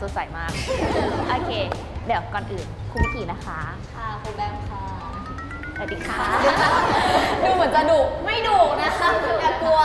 สีสันสดใสมาก โอเค เดี๋ยวก่อนอื่นคุณวิกีนะคะ ค่ะคุณแบมค่ะ สวัสดีค่ะ ดูเหมือนจะดุไม่ดุนะคะอย่ากลัว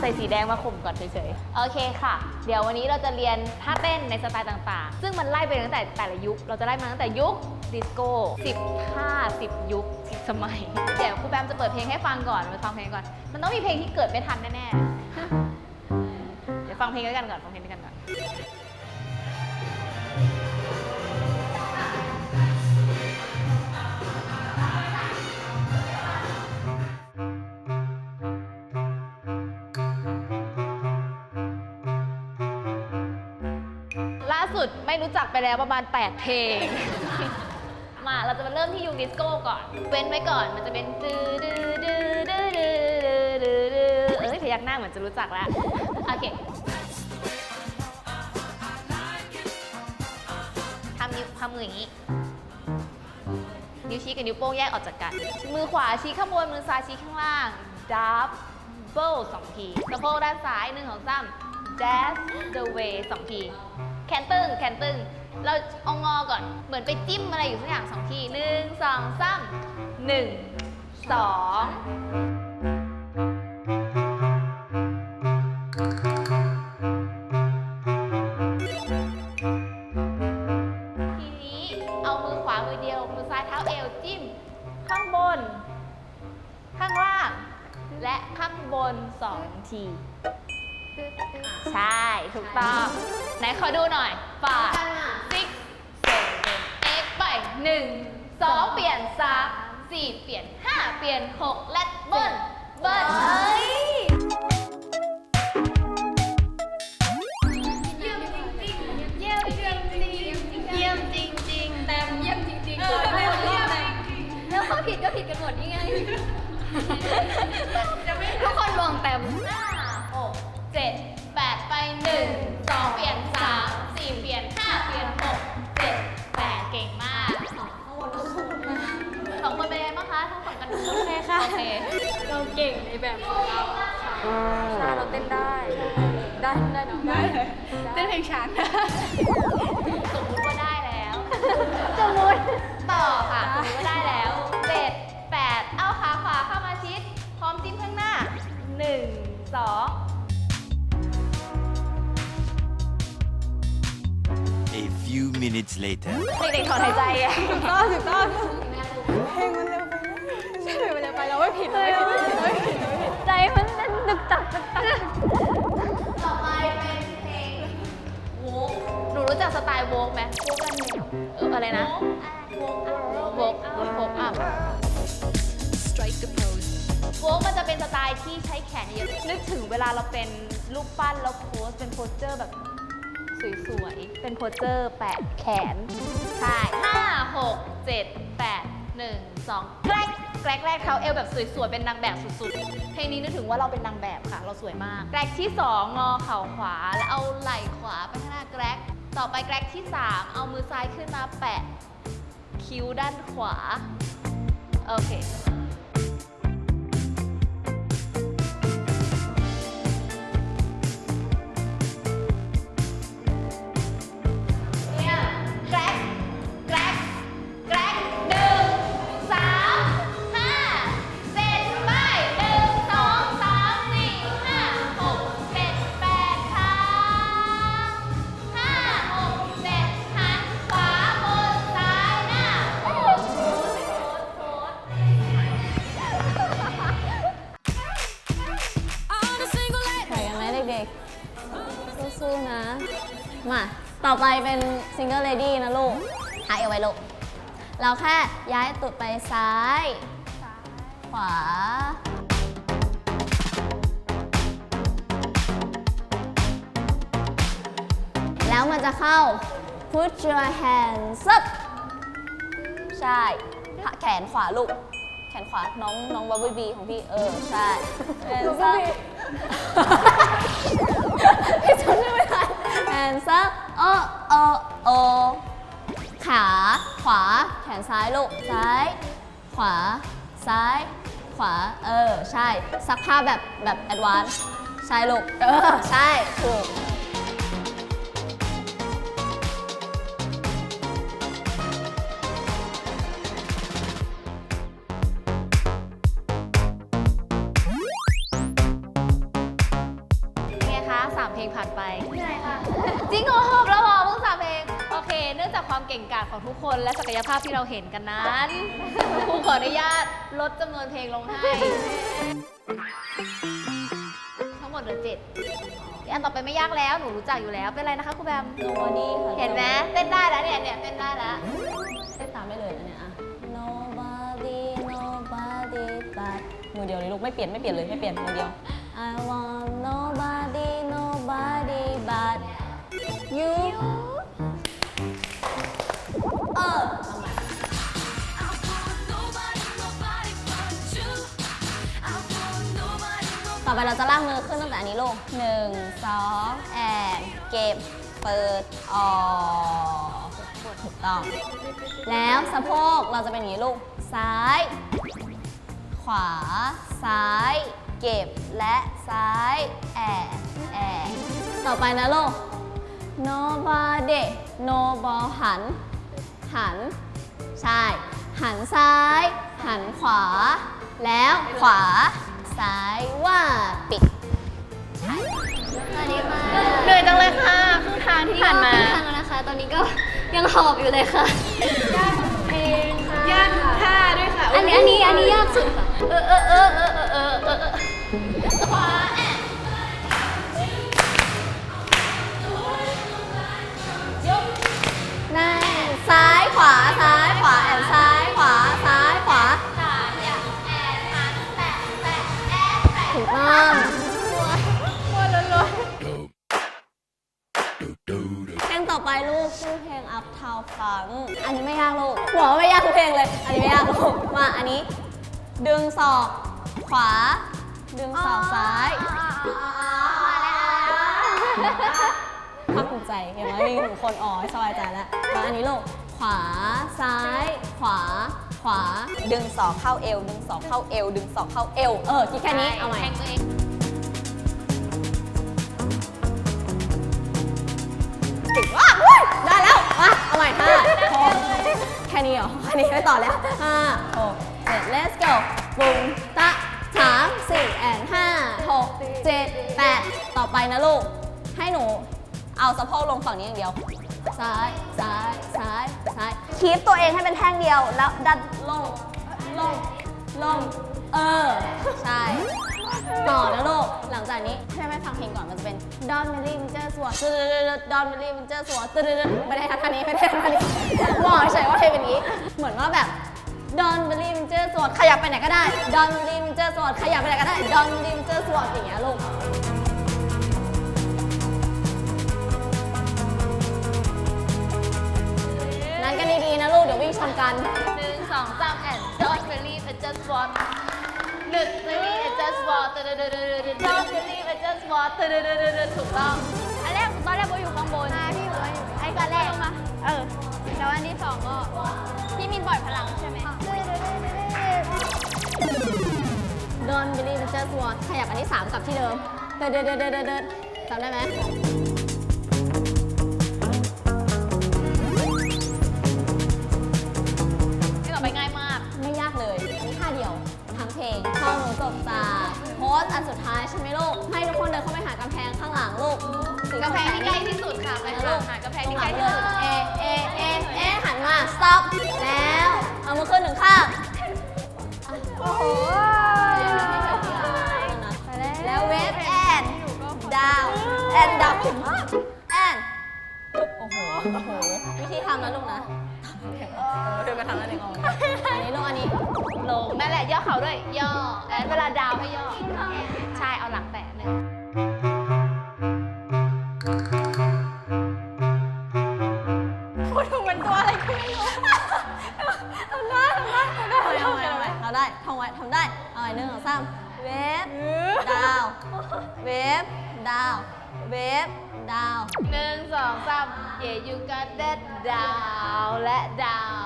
ใส่สีแดงมาข่มก่อนเฉยๆ โอเคค่ะ เดี๋ยววันนี้เราจะเรียนท่าเต้นในสไตล์ต่างๆ ซึ่งมันไล่ไปตั้งแต่แต่ละยุค เราจะไล่มาตั้งแต่ยุคดิสโก้10ท่า10 ยุค10สมัย เดี๋ยวครูแบมจะเปิดเพลงให้ฟังก่อนไปฟังเพลงก่อน มันต้องมีเพลงที่เกิดไม่ทันแน่ๆ เดี๋ยวฟังเพลงด้วยกันก่อนฟังเพลงด้วยกันก่อน จักไปแล้วประมาณ 8 เพลง มาเราจะมาเริ่มที่ยุคดิสโก้ก่อน เว้นไว้ก่อนมันจะเป็นดื้อดื้อดื้อดื้อดื้อดื้อดื้อดื้อเอ้ยพยักหน้าเหมือนจะรู้จักแล้ว โอเคทำนิ้วทำมืออย่างนี้ นิ้วชี้กับนิ้วโป้งแยกออกจากกัน มือขวาชี้ข้างบนมือซ้ายชี้ข้างล่างดับเบิลสองทีสะโพกด้านซ้ายหนึ่งของซ้ำ dash the way สองที แคนตึงแคนตึง เราเอางอก่อน เหมือนไปจิ้มอะไรอยู่สักอย่างสองทีหนึ่งสองสามหนึ่งสองทีนี้เอามือขวามือเดียว มือซ้ายเท้าเอวจิ้ม ข้างบน ข้างล่าง และข้างบนสองที ใช่ ถูกต้อง ไหนขอดูหน่อยฝ่า six seven eight ไปหนึ่งสองเปลี่ยนสามสี่เปลี่ยนห้าเปลี่ยนหกและเบิ้ลเบิ้ลเอ้ยเยี่ยมจริงๆเยี่ยมจริงๆเยี่ยมจริงๆแตมเยี่ยมจริงๆเลยเยี่ยมจริงแล้วเขาผิดก็ผิดกันหมดนี่ไงทุกคนมองแตม งสองเปลี่ยนสามสี่เปลี่ยนห้าเปลี่ยนหกเจ็ดแปดเก่งมากสองคนเป็นไงบ้างคะทั้งสองกันดูโอเคค่ะ โอเคเราเก่งในแบบของเราใช่เราเต้นได้ ได้ได้เนาะได้เลยเต้นเพลงช้าได้สมมุติว่าได้แล้ว สมมุติต่อค่ะสมมติว่าได้แล้ว few minutes later. เด็กๆถอนหายใจอะถูกต้องถูกต้องเพลงมันเร็วไปใช่มันเร็วไปเราไม่ผิดเลยไม่ผิดไม่ผิดไม่ผิดใจมันนั่นตึกตักตึกตักต่อไปเป็นเพลงโวกหนูรู้จักสไตล์โวกไหมโวกเอออะไรนะโวกโวกโวกอัพโวกมันจะเป็นสไตล์ที่ใช้แขนเยอะนึกถึงเวลาเราเป็นรูปปั้นแล้วโพสเป็นโพสเจอร์แบบ สวยๆ เป็นโพสเจอร์แปะแขน ใช่ห้าหกเจ็ดแปดหนึ่งสองแกรกแกรกแรกเท้าเอวแบบสวยๆ เป็นนางแบบสุดๆ เพลงนี้นึกถึงว่าเราเป็นนางแบบค่ะ เราสวยมาก แกรกที่2งงอเข่าขวา แล้วเอาไหล่ขวาไปข้างหน้าแกรก ต่อไปแกรกที่3เอามือซ้ายขึ้นมาแปะ คิ้วด้านขวา โอเค ไปเป็นซิงเกิลเลดี้นะลูก หายเอาไว้ลูก เราแค่ย้ายตุดไปซ้าย ขวา แล้วมันจะเข้า put your hands up ใช่แขนขวาลูก แขนขวา น้องน้องบับเบิลบีของพี่ เออ ใช่ hands up พี่จำไม่ได้ hands up เออเอโอขา ขวา แขนซ้ายลูก ซ้าย ขวา ซ้าย ขวา เออ ใช่ ซักผ้าแบบแบบแอดวานซ์ ใช่ลูก เออ ใช่ ถูก ของทุกคนและศักยภาพที่เราเห็นกันนั้นครูขออนุญาตลดจำนวนเพลงลงให้ ทั้งหมดเหลือเจ็ดอันต่อไปไม่ยากแล้ว หนูรู้จักอยู่แล้ว เป็นไรนะคะครูแบม Nobody ค่ะเห็นไหมเต้นได้แล้วเนี่ยเนี่ยเต้นได้แล้ว เต้นตามได้เลยนะเนี่ยอะ Nobody Nobody but มือเดียวเลยลูกไม่เปลี่ยนไม่เปลี่ยนเลยไม่เปลี่ยนมือเดียว I want nobody nobody but you ไปเราจะลากมือขึ้นตั้งแต่อันนี้ลูกหนึ่งสองแอนเก็บ เปิด ออกถูกต้อง แล้วสะโพกเราจะเป็นอย่างนี้ลูก ซ้าย ขวา ซ้าย เก็บ และซ้ายแอนแอนต่อไปนะลูก nobody no ball หัน หัน ใช่ หันซ้าย หันขวา แล้วขวา ซ้ายว่าปิดสวัสดีค่ะเหนื่อยจังเลยค่ะครึ่งทางที่ผ่านมาทางแล้วนะคะ ตอนนี้ก็ยังหอบอยู่เลยค่ะยากท่าด้วยค่ะ อันนี้อันนี้อันนี้ยากสุดค่ะ เออเออเออเออเออเออเออ อันนี้ไม่ยากลูกหัวไม่ยากทุกเพลงเลย อันนี้ไม่ยากลูกมาอันนี้ ดึงศอกขวา ดึงศอกซ้ายภาคภูมิใจอย่างน้อยมีหนึ่งคนอ๋อสบายใจแล้วมาอันนี้ลูกขวาซ้าย ขวา ขวา ดึงศอกเข้าเอว ดึงศอกเข้าเอว ดึงศอกเข้าเอว เออคิดแค่นี้ เอาใหม่แข่งตัวเองเก่งมากเว้ยได้แล้วมาเอาใหม่ห้าหกแค่นี้เหรอ แค่นี้ไม่ต่อแล้วห้าหกเจ็ด let's go ปุงตะสามสี่แอนห้าหกเจ็ดแปดต่อไปนะลูก ให้หนูเอาสะโพกลงฝั่งนี้อย่างเดียว ซ้ายซ้ายซ้ายซ้ายคีบตัวเองให้เป็นแท่งเดียว แล้วดันลงลงลงเออ ดอนเมลี่มินเจอร์สวอดดอนเมลี่มินเจอร์สวอดไม่ได้ทำท่านี้ไม่ได้ทำท่านี้บอกเฉยว่าเพเป็นอย่างนี้ เหมือนว่าแบบดอนเมลี่มินเจอร์สวอดขยับไปไหนก็ได้ดอนเมลี่มินเจอร์สวอดขยับไปไหนก็ได้ดอนเมลี่มินเจอร์สวอดอย่างเงี้ยลูกนั้นกันดีๆนะลูกเดี๋ยววิ่งชนกันหนึ่งสองสามแอนดอนเมลี่มินเจอร์สวอด don't believe it just what เดเดเดเดเดถูกต้องอันแรกตอนแรกโบอยู่ข้างบนใช่พี่บอกว่าอยู่ไอ้ตอนแรกลงมาเออแล้วอันที่สองก็พี่มินปล่อยพลังใช่ไหม Don't believe I just what ขยับอันที่3กลับที่เดิมเดินเดินเดินเดินเดินเดินจำได้ไหม อันสุดท้ายใช่ไหมลูก ให้ทุกคนเดินเข้าไปหากำแพงข้างหลังลูกสีกำแพงที่ใกล้ที่สุดค่ะไปนะค่ะลูกหากำแพงตรที่งใกหล้ลังที่เลสุยดเอ เอ เอ เอ หันมา stop แล้ว เอามือขึ้นหนึ่งข้าง โอ้โห แล้วเวฟแอนดาวแอนดับแอนโอ้โหโอ้โห วิธีทำนะลูกนะเออเดินมาถามอันหนึ่งก่อนอันนี้ลูกอันนี้ ลงนั่นแหละย่อเข่าด้วย ย่อแล้วเวลาดาวให้ย่อ ใช่ เอาหลังแตะหนึ่งพูดถึงเป็นตัวอะไรก็ไม่รู้ทำได้ทำได้ทำได้ทำได้ทำได้ทำได้ท่องไว้ทำได้เอาไว้หนึ่งสองสามเวฟดาว เวฟดาว เวฟดาวหนึ่งสองสามเย่ยูกัดเด็ดดาวและดาว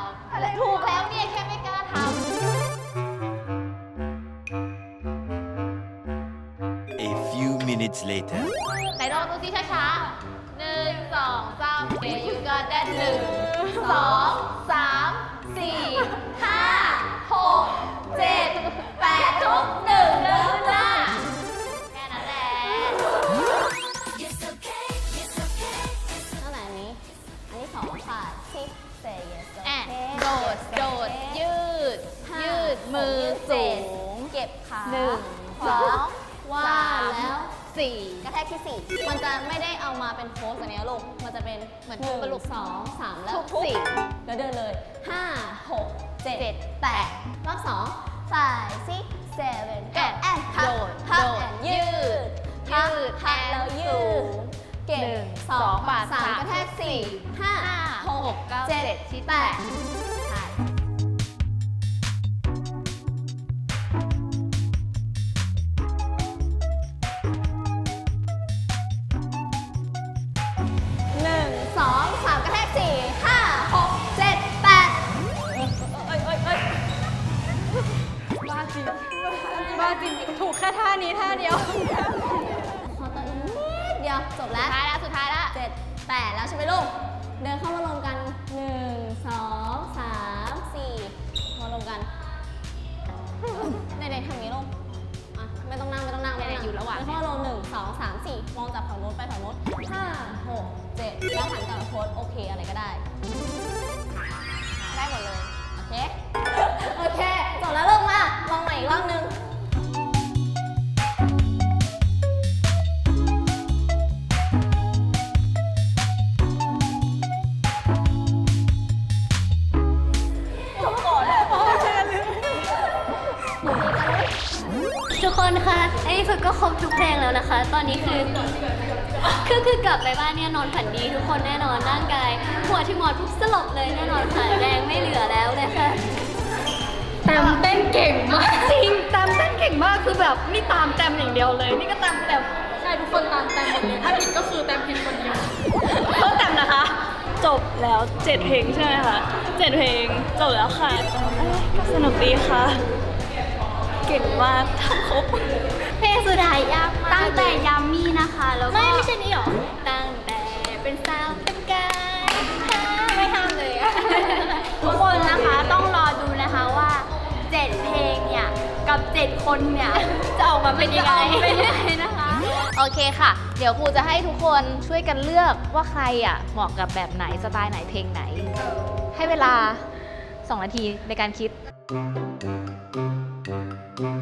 ถูกแล้วเนี่ยแค่ไม่กล้าท A few minutes later. ำไหนลองดูสิช้าๆหนึ่งสองสามเย่ยูกัดเด็ดหนึ่งสองสามสี่ห้าหกเจ็ดแปดทุกหนึ่งเดิน สี่มันจะไม่ได้เอามาเป็นโพสอันเนี้ยลูก มันจะเป็นเหมือนหนึ่งกระลุกสองสามแล้วทุกทุบ สี่แล้วเดินเลยห้าหกเจ็ดเจ็ดแปดรอบสอง five six seven แอะแอนพัโดบดพับโดดแอนยืดยืดพับแอนแล้วยืสูด งเก็บหนึ่งสองสองบาทสามสามกระแทกสี่ห้าห้าหหกกเก้าเจ็ดเจ็ดชี้แปแปด แค่ท่านี้ท่าเดียวขอต่ออีกนิดเดียวจบสุแล้ดวท้ายแล้วสุดท้ายแล้วเจ็ดแปดแล้วใช่ไหมลูก เดินเข้ามารว คนคะไอ้ฝึกก็ครบทุกเพลงแล้วนะคะ ตอนนี้คือคือคือกลับไปบ้านเนี่ยนอนฝันดีทุกคนแน่นอนร่างกาย หัวที่หมอนปุ๊บสลบเลยแน่นอนค่ะแรงไม่เหลือแล้วเลยค่ะแตมเต้นเก่งมากจริงแตมเต้นเก่งมากคือแบบนี่ตามแตมอย่างเดียวเลย นี่ก็ตามแตมใช่ทุกคนตามแตมหมดเลยถ้าผิดก็คือแตมผิดคนเดียวเพิ่มเต็มนะคะ จบแล้วเจ็ดเพลงใช่ไหมคะเจ็ดเพลงจบแล้วค่ะเอ้ยก็สนุกดีค่ะ เก่งมากทำครบเพลงสุดท้ายยากมากตั้งแต่ยัมมี่นะคะ แล้วก็ไม่ไม่ใช่นี่หรอ ตั้งแต่เป็นสาวเป็นกายไม่ห้ามเลยอะทุกคนนะคะต้องรอดูนะคะว่าเจ็ดเพลงเนี่ย กับเจ็ดคนเนี่ย จะออกมาเป็นยังไงเป็นยังไงนะคะ โอเคค่ะ เดี๋ยวครูจะให้ทุกคนช่วยกันเลือกว่าใครอะเหมาะกับแบบไหนสไตล์ไหนเพลงไหน ให้เวลา 2 นาทีในการคิด A few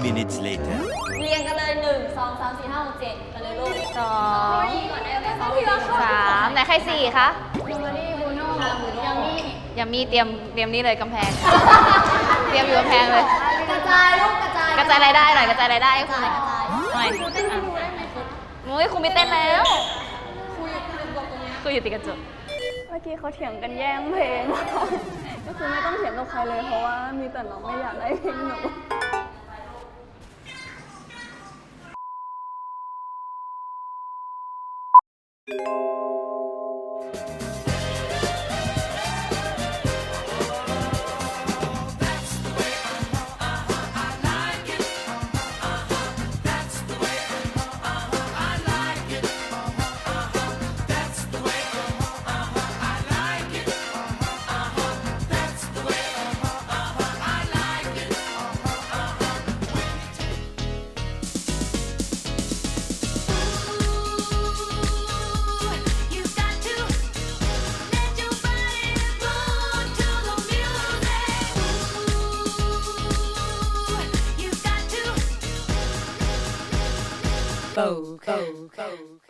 minutes later. เรียงกันเลยหนึ่งสองสามสี่ห้าหกเจ็ดไปเลยลูกสองก่อนได้ไหมสองพี่ก็สามไหนใครสี่คะบูเบอรี่บูโน่ยังมีอย่ามีเตรียมเตรียมนี่เลยกำแพง เตรียมอยู่กำแพงเลย กระจายลูกกระจายกระจายรายได้หน่อยกระจายรายได้ให้กคระรูจาย หน่อยกระจายหน่อยเต้นให้ดูได้ไหมคุณมุ้ยครูมีเต้นแล้วครูอยู่ติดกระจกเมื่อกี้เขาเถียงกันแย่งเพลง ก็คือไม่ต้องเถียงกับใครเลยเพราะว่ามีแต่น้องไม่อยากได้เพลงหนู Vogue. Vogue.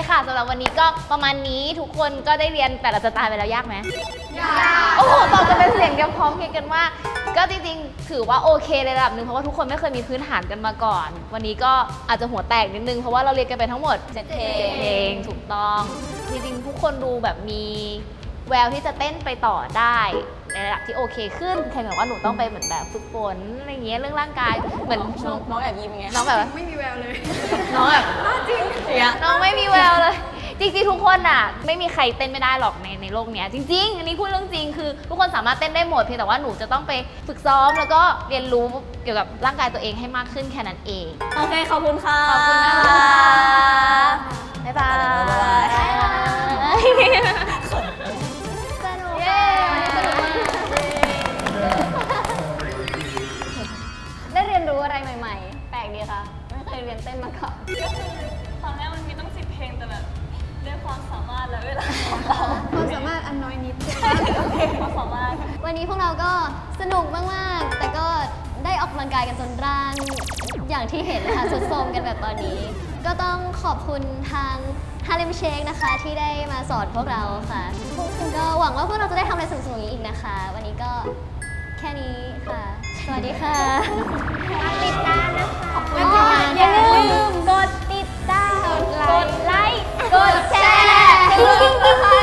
คค่ะสำหรับวันนี้ก็ประมาณนี้ทุกคนก็ได้เรียนแต่ละสไตล์ไปแล้วยากไหมยากโอ้โหตอบกันเป็นเสียงเดียวพร้อมเพรียงกันว่า ก็จริงๆ ถือว่าโอเคในระดับหนึ่งเพราะว่าทุกคนไม่เคยมีพื้นฐานกันมาก่อน วันนี้ก็อาจจะหัวแตกนิดนึงเพราะว่าเราเรียนกันไปทั้งหมด7เพลงเพลงถูกต้อง จริงๆทุกคนดูแบบมีแววที่จะเต้นไปต่อได้ ในระดับที่โอเคขึ้นแค่แบบว่าหนูต้องไปเหมือนแบบฝึกฝนอะไรเงี้ยเรื่องร่างกายเหมือนช่วงน้องแอบยิ้มไงน้องแบบว่าไม่มีแววเลยน้องแบบจริงน้องไม่มีแววเลย จริงๆทุกคนอะ ไม่มีใครเต้นไม่ได้หรอกในในโลกเนี้ยจริงๆอันนี้พูดเรื่องจริงคือทุกคนสามารถเต้นได้หมดเพียงแต่ว่าหนูจะต้องไปฝึกซ้อมแล้วก็เรียนรู้เกี่ยวกับร่างกายตัวเองให้มากขึ้นแค่นั้นเองโอเคขอบคุณค่ะขอบคุณนะคะบ๊ายบาย ความสามารถวันนี้พวกเราก็สนุกมากๆ แต่ก็ได้ออกกำลังกายกันจนร่าง อย่างที่เห็นนะคะสุดโทรมกันแบบตอนนี้ ก็ต้องขอบคุณทางฮาเลมเชคนะคะ ที่ได้มาสอนพวกเราค่ะ ก็หวังว่าพวกเราจะได้ทำอะไรสนุกๆอย่างนี้อีกนะคะ วันนี้ก็แค่นี้ค่ะ สวัสดีค่ะติดตามนะคะขอบคุณค่ะอย่าลืมกดติดตามกดไลค์กดแชร์